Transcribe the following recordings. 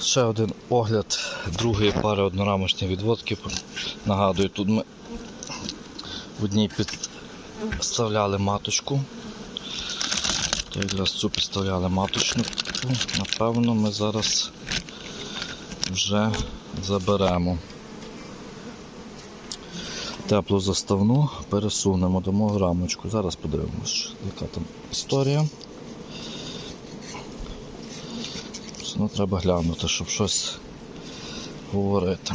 Ще один огляд другої пари однорамочної відводки. Нагадую, тут ми в одній підставляли маточку. То якраз цю підставляли маточну. Напевно, ми зараз вже заберемо. Теплу заставну пересунемо до мого рамочку. Зараз подивимось, яка там історія. Ну, треба глянути, щоб щось говорити.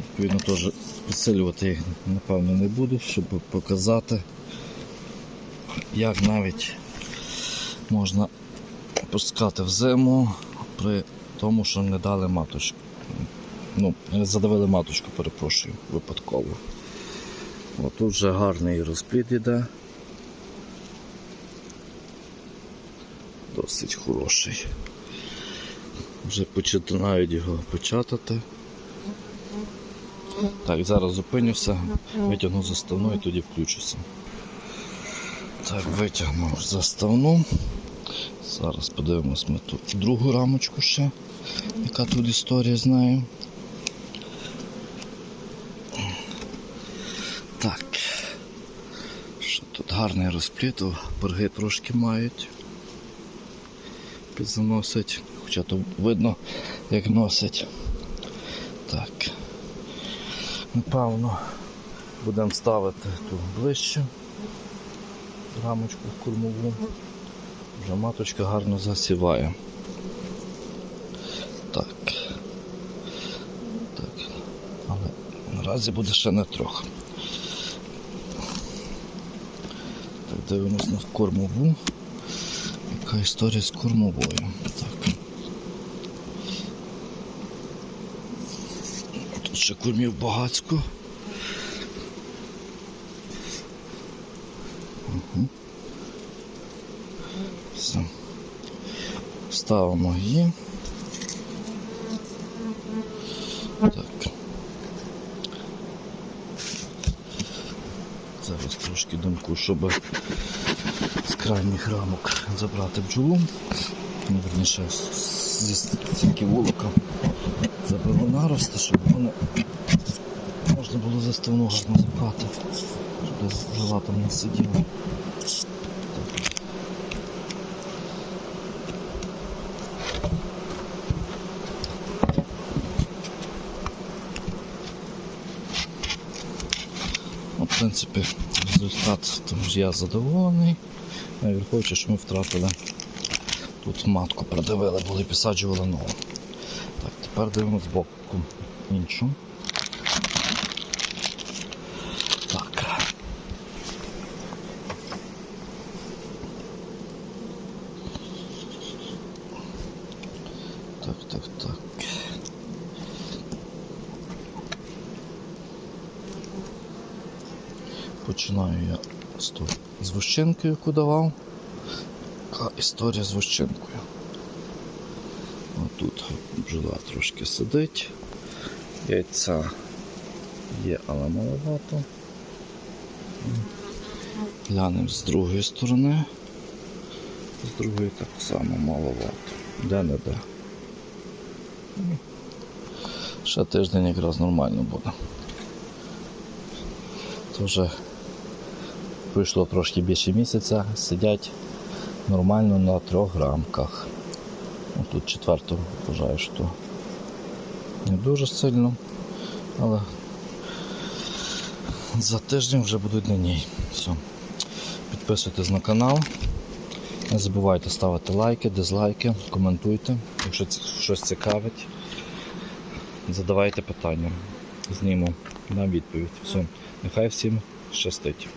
Відповідно, теж підсилювати їх, напевно, не буду, щоб показати, як навіть можна пускати в зиму при тому, що не дали маточку. Ну, задавили маточку, перепрошую, випадково. О, тут вже гарний розплід іде. Досить хороший. Вже починають його початати. Так, зараз зупинюся, витягну заставну і тоді включуся. Так, витягнув заставну. Зараз подивимось ми тут другу рамочку ще, яка тут історія знаю. Так. Що тут гарний розпліт, о, перги трошки мають. Підзаносить, хоча то видно, як носить. Так. Напевно, будемо ставити тут ближче рамочку в кормову. Вже маточка гарно засіває. Так. Так. Але наразі буде ще не трохи. Так, дивимось на кормову. Яка історія з кормовою? Так. Тут ще кормів багацько. Все. Ставимо її. Так. Зараз трошки думку, щоб з крайніх рамок забрати бджолу. Ну, верніше, зі стільки вулика заберу нарости, щоб вони можна було заставну гарно забрати, щоб жила там не сиділа. Ну, в принципі, результат я задоволений. Враховуючи, що ми втратили тут матку, придавили, були підсаджували нову. Так, тепер дивимося з боку іншу. Так. Так, так, так. Починаю я з, ту- з яку давав. Яка історія з вощинкою. Отут бджола трошки сидить. Яйця є, але маловато. Глянемо з другої сторони. З другої так само маловато. Де не де. Ну, Ще тиждень якраз нормально буде. Це вже пройшло трошки більше місяця, сидять нормально на трьох грамках. Ну, Тут четверту вважаю, що не дуже сильно, але за тиждень вже будуть на ній. Все. Підписуйтесь на канал. Не забувайте ставити лайки, дизлайки, коментуйте, якщо щось цікавить. Задавайте питання. Зніму на відповідь. Все. Нехай всім щастить.